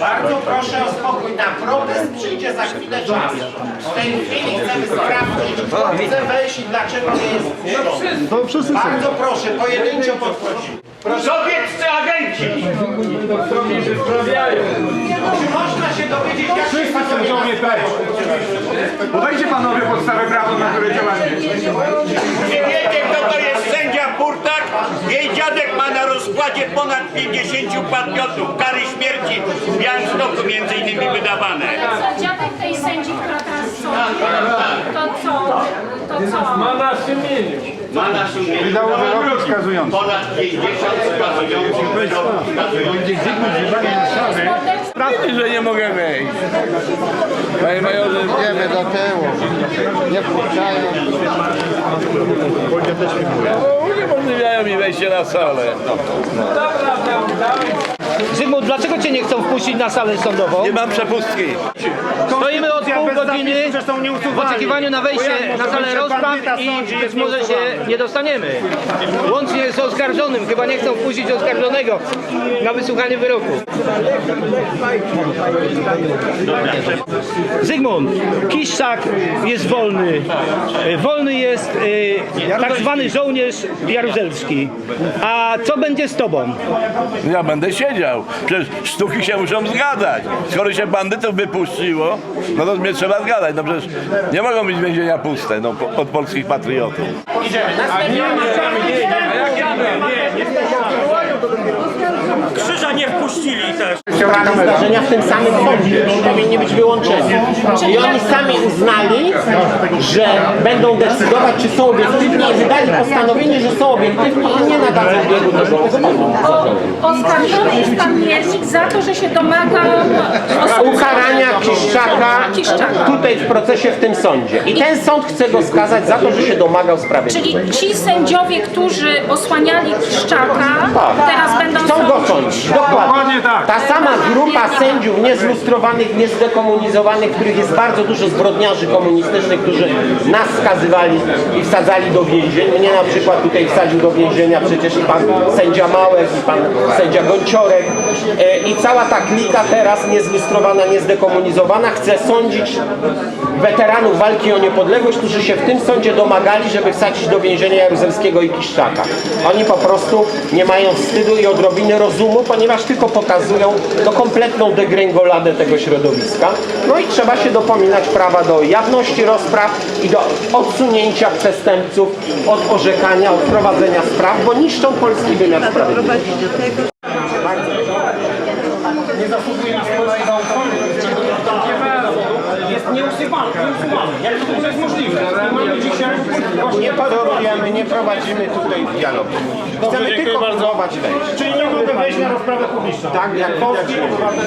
Bardzo proszę o spokój. Na protest przyjdzie za chwilę czas. W tej chwili chcemy sprawdzić, kto chce wejść i dlaczego nie jest wpuszczony. Bardzo proszę, pojedynczo podchodzić. Sowieccy agenci! Czy można się dowiedzieć, jak się panowie Podajcie panowie podstawę prawną, na które działacie. Nie wiecie, kto to jest sędzia Burtak? Jej dziadek ma na rozkładzie ponad 50 patriotów. Kary śmierci w Białymstoku między innymi wydawane. Co dziadek tej sędzi, która teraz sądzi, to co? To co? Ma na sumieniu Wydał wyrok skazujący. ponad 50 skazujących wyroków skazujących. Morderstwo że nie mogę wejść. Panie majorze, Idziemy do tyłu. Nie wpuszczają. Uniemożliwiają mi wejście na salę. Zygmunt, dlaczego cię nie chcą wpuścić na salę sądową? Nie mam przepustki. Stoimy od pół godziny w oczekiwaniu na wejście na salę rozpraw i być może się nie dostaniemy. Łącznie z oskarżonym, chyba nie chcą wpuścić oskarżonego na wysłuchanie wyroku. Zygmunt, Kiszczak jest wolny. E, Wolny jest e, tak zwany żołnierz jaruzelski. A co będzie z tobą? Ja będę siedział. Przecież sztuki się muszą zgadzać. Skoro się bandytów wypuściło, no to mnie trzeba zgadać. No przecież nie mogą być więzienia puste no, od polskich patriotów. Krzyża nie wpuścili też. zdarzenia w tym samym sądzie. Powinni być wyłączeni. I oni sami uznali, że będą decydować, czy są obiektywni i wydali postanowienie, że są obiektywni i nie nadadzą biegu tego rozwoju. Oskarżony jest pan Miernik za to, że się domaga Ukarania Kiszczaka Kiszczaka. tutaj w procesie w tym sądzie. I ten sąd chce go skazać za to, że się domagał sprawiedliwości. Czyli ci sędziowie, którzy osłaniali Kiszczaka, teraz będą Chcą go sądzić. Sądzić. Dokładnie. Ta sama grupa sędziów niezlustrowanych, niezdekomunizowanych, których jest bardzo dużo zbrodniarzy komunistycznych, którzy nas skazywali i wsadzali do więzień. Mnie na przykład tutaj wsadził do więzienia przecież i pan sędzia Małek, i pan sędzia Gonciorek. E, I cała ta klika teraz niezlustrowana, niezdekomunizowana chce sądzić weteranów walki o niepodległość, którzy się w tym sądzie domagali, żeby wsadzić do więzienia Jaruzelskiego i Kiszczaka. Oni po prostu nie mają wstydu i odrobiny rozumu, ponieważ tylko pokazują no, kompletną degręgoladę tego środowiska. No i trzeba się dopominać prawa do jawności rozpraw i do odsunięcia przestępców od orzekania, od prowadzenia spraw, bo niszczą polski wymiar sprawiedliwości. Nie zasługuje na swoją zaufanie. Nieusuwalny, nieusuwalny. Jak to w ogóle jest możliwe? Mamy dzisiaj... Nie tolerujemy, nie prowadzimy tutaj dialogu. Chcemy tylko próbować wejść. Czyli nie mogę wejść na rozprawę publiczną. Tak, jak polski obywatel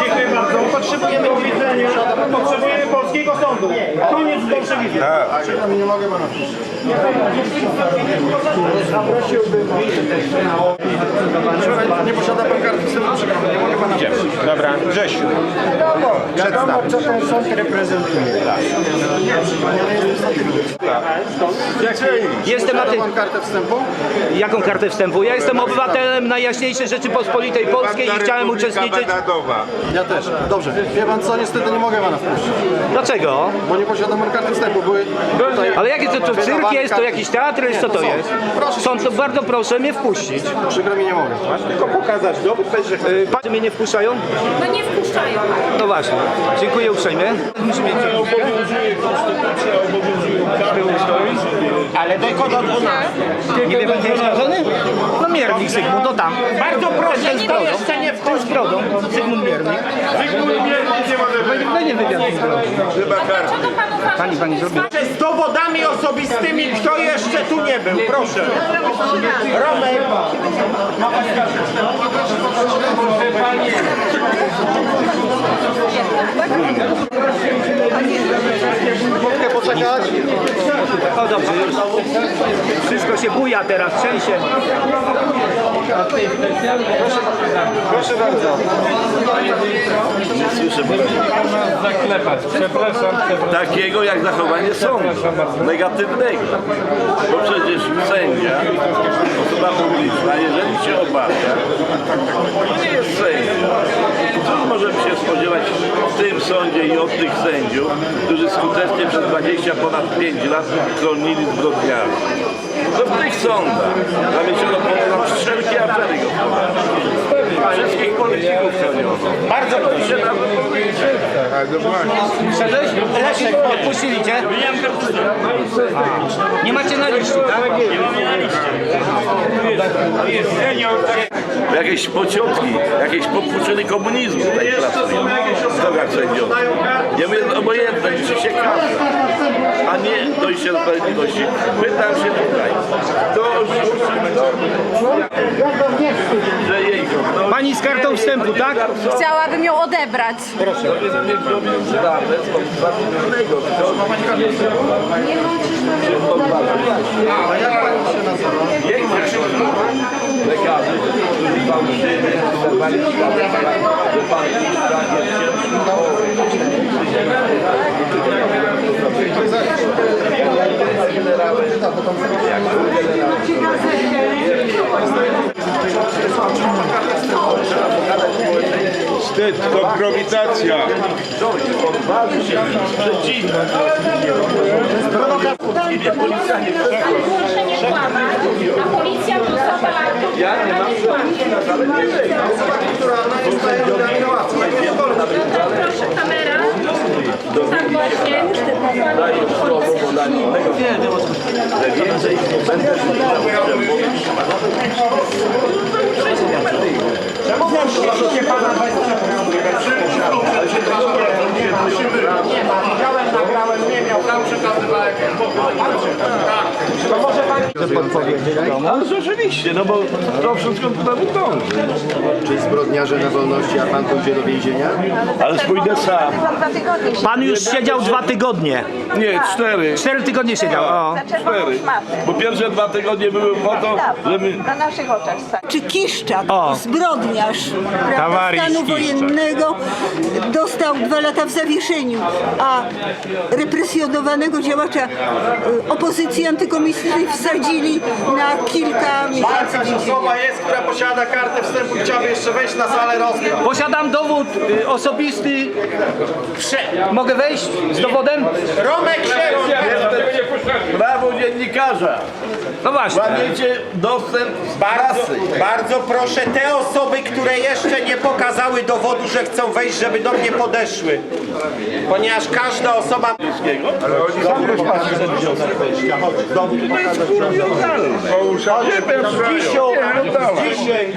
Dziękuję bardzo. Potrzebujemy powiedzenia. Potrzebujemy polskiego sądu. Koniec z bolszewizmem. Nie posiada pan karty wstępu, przykro mi, nie mogę pana Dobra, Grzesiu. Przedstaw. Co ten sąd reprezentuje? Jestem na tym... pan kartę wstępu? Jaką kartę wstępu? Ja jestem obywatelem Najjaśniejszej Rzeczypospolitej Polskiej i chciałem uczestniczyć... Ja też. Dobrze. Wie pan co, niestety nie mogę pana wpuścić, Dlaczego? bo nie posiadam pan karty wstępu. Były tutaj Ale jakie to, to cyrk jest, to jakiś teatr jest, co to jest? Sąd, to bardzo proszę mnie wpuścić. Przykro mi nie mogę. Tylko pokazać dowód, że... Panie mnie nie wpuszczają? No nie wpuszczają. No właśnie. Dziękuję uprzejmie. Ale tylko do 12. Nie wie pan, gdzie jest oskarżony? No Miernik Zygmunt, to tam. Bardzo proszę, to jeszcze nie To z brodą. Zygmunt Miernik. Zygmunt Miernik nie może być. nie wywiad z brodą. A dlaczego pan uważa, Pani, pani zrobi. Z dowodami osobistymi, kto jeszcze tu nie był, proszę. Romek. Mogę poczekać? O dobrze, już. Wszystko się buja teraz, trzęsie. Proszę bardzo. Nie słyszę Zaklepać. Przepraszam, przepraszam. takiego jak zachowanie sądu. Negatywnego. Bo przecież sędzia, osoba publiczna, jeżeli się obawia, to nie jest sędzia. spodziewać w tym sądzie i od tych sędziów, którzy skutecznie przez 20 ponad 5 lat chronili zbrodniarzy. To w tych sądach zawieszono ponad wszelkie afery gospodarcze. Wszystkich polityków chroniono. Bardzo To się nawet Wszedłeś? Leszek, odpuścili cię? Nie macie na liście, tak? Jakieś pociotki, jakieś popłuczyny komunizmu tutaj pracują w drogach sędziowskich. Nie jest obojętne, liczy się kasa, a dojście do sprawiedliwości. Pytam się tutaj, kto że jej godność Pani z kartą wstępu, tak? Chciałabym ją odebrać. to jest mieć zdane z innego. Lekarzy, którzy fałszywy, że pan jest Wstyd, kompromitacja. Proszę nie kłamać, a policja to osoba, Ja nie która nie kłamie. Proszę kamera. Tak właśnie. daję słowo, bo dla innego że widział, że mogę Nie ma, widziałem, nagrałem, nie miał. Tam przekazywałem. To może pan... No rzeczywiście, no bo to wszystko tutaj dąży. Czy zbrodniarze na wolności, a pan pójdzie do więzienia? Ale pójdę sam. Dwa tygodnie się Pan już siedział dwa tygodnie. Nie, cztery. Cztery tygodnie siedział, o. za czerwoną Cztery. szmatę. Bo pierwsze dwa tygodnie były po to, żeby... Na naszych oczach stać. czy Kiszczak, O. zbrodniarz prawda, stanu Kiszczak. wojennego, dostał dwa lata w zawieszeniu, a represjonowanego działacza e, opozycji antykomunistycznej wsadzili na kilka miesięcy Jakaś osoba jest, która posiada kartę wstępu i chciałaby jeszcze wejść na salę rozpraw. Posiadam dowód y, osobisty. Prze... Mogę wejść z dowodem? Romek się... Prawo dziennikarza. No właśnie. Łamiecie dostęp Bardzo, prasy. bardzo proszę te osoby, które jeszcze nie pokazały dowodu, że chcą wejść, żeby do mnie podeszły. Ponieważ każda osoba... Dzisiu, dzisiaj...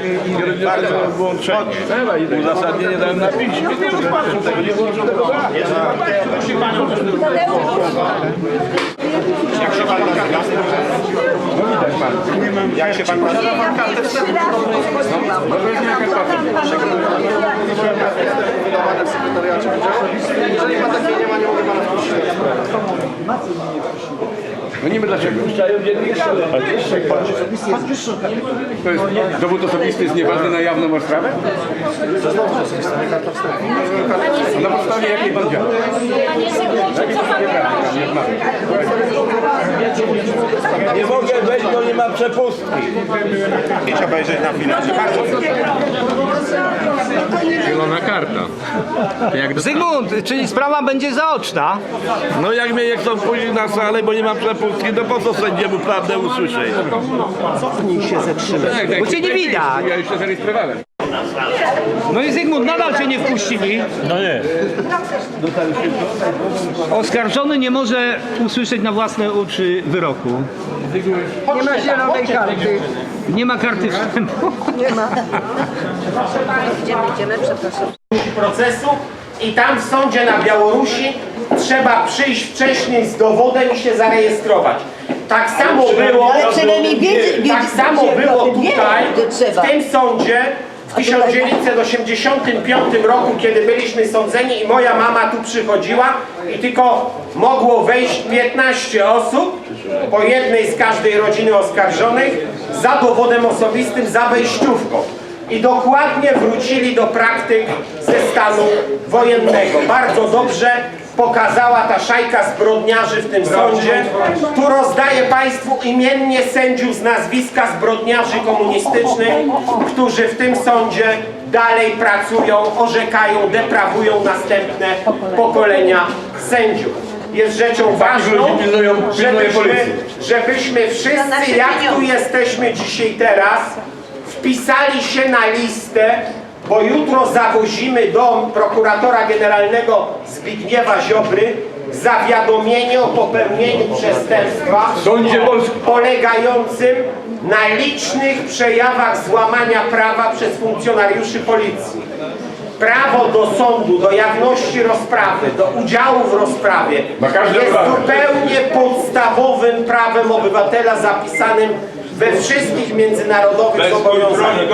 Bardzo włączenie. Uzasadnienie dałem na piśmie. Nie rozpatrzę tego, nie włożę tego na Jak się pan... Wydawane w sekretariacie wydziału. Jeżeli pan takiej nie ma, nie mogę pana wpuścić. No niby dlaczego? Puszczają dziennikarze. To jest, dowód osobisty jest nieważny na jawną rozprawę? Na podstawie jakiej pan działa? Panie Zygmuncie, co pan prosi? Nie mogę wejść, bo nie ma przepustki. Idź obejrzeć na chwilę. Bardzo Zielona karta. Zygmunt, czyli sprawa będzie zaoczna. No jak mnie nie chcą pójść na salę, bo nie mam przepustki, to po co sędziemu prawdę usłyszeć? Bo cię nie widać. Ja już się zarejestrowałem. No i Zygmunt, nadal cię nie wpuścili. No nie. Oskarżony nie może usłyszeć na własne uszy wyroku. Nie ma zielonej karty. Nie ma karty wstępu. Idziemy, idziemy, przepraszam. procesu i tam w sądzie na Białorusi trzeba przyjść wcześniej z dowodem i się zarejestrować. Tak samo było, Ale przynajmniej wiedzieć, tak samo było tutaj, w tym sądzie 1985 roku, kiedy byliśmy sądzeni i moja mama tu przychodziła i tylko mogło wejść 15 osób, po jednej z każdej rodziny oskarżonych, za dowodem osobistym, za wejściówką. I dokładnie wrócili do praktyk ze stanu wojennego. Bardzo dobrze pokazała ta szajka zbrodniarzy w tym sądzie. Tu rozdaję Państwu imiennie sędziów z nazwiska zbrodniarzy komunistycznych, którzy w tym sądzie dalej pracują, orzekają, deprawują następne pokolenia sędziów. Jest rzeczą ważną, żebyśmy, żebyśmy wszyscy, jak tu jesteśmy dzisiaj teraz, wpisali się na listę, bo jutro zawozimy do prokuratora generalnego Zbigniewa Ziobry zawiadomienie o popełnieniu przestępstwa polegającym na licznych przejawach złamania prawa przez funkcjonariuszy policji. Prawo do sądu, do jawności rozprawy, do udziału w rozprawie jest zupełnie podstawowym prawem obywatela zapisanym we wszystkich międzynarodowych zobowiązaniach.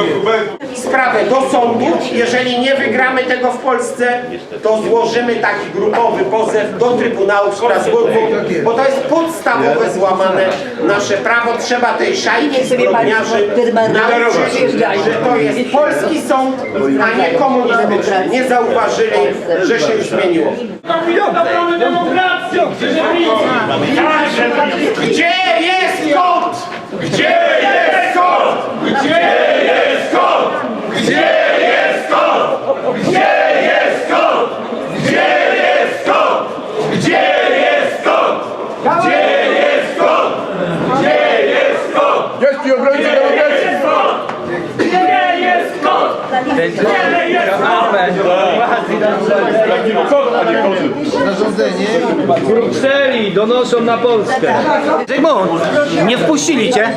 Sprawę do sądu, jeżeli nie wygramy tego w Polsce, to złożymy taki grupowy pozew do Trybunału w Strasburgu, bo to jest podstawowe złamane nasze prawo. Trzeba tej szajki zbrodniarzy nauczyć, że to jest polski sąd, a nie komunistyczny. Nie zauważyli, że się już zmieniło. Gdzie jest kot? Gdzie jest kot? Gdzie jest kot? Gdzie jest kot? Gdzie jest kot? Gdzie jest kot? Gdzie jest kot? Gdzie jest kot? Gdzie jest kot? Jest i obrońcy demokracji! Gdzie jest kot? Gdzie jest kot? Zarządzenie. W Brukseli donoszą na Polskę. Zygmunt, nie wpuścili cię?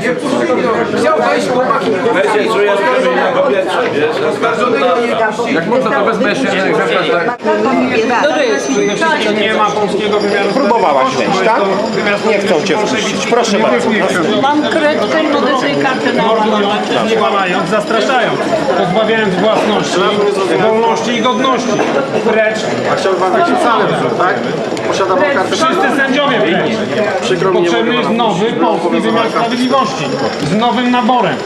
Ja się czuję na powietrze, wiesz? Jak można to bez mężczyzn egzemplarz tak? Nie ma polskiego wymiaru Próbowałaś wejść, tak? Nie chcą cię wpuścić. Proszę bardzo. Mam kredkę i mogę sobie kartę na Nie łamając, zastraszając, pozbawiając własności, wolności i godności. Precz. A chciałby pan wejść w salę, tak? Posiada pan kartę Wszyscy sędziowie precz. Przykro mi, nie Potrzebny jest nowy polski wymiar sprawiedliwości z nowym naborem.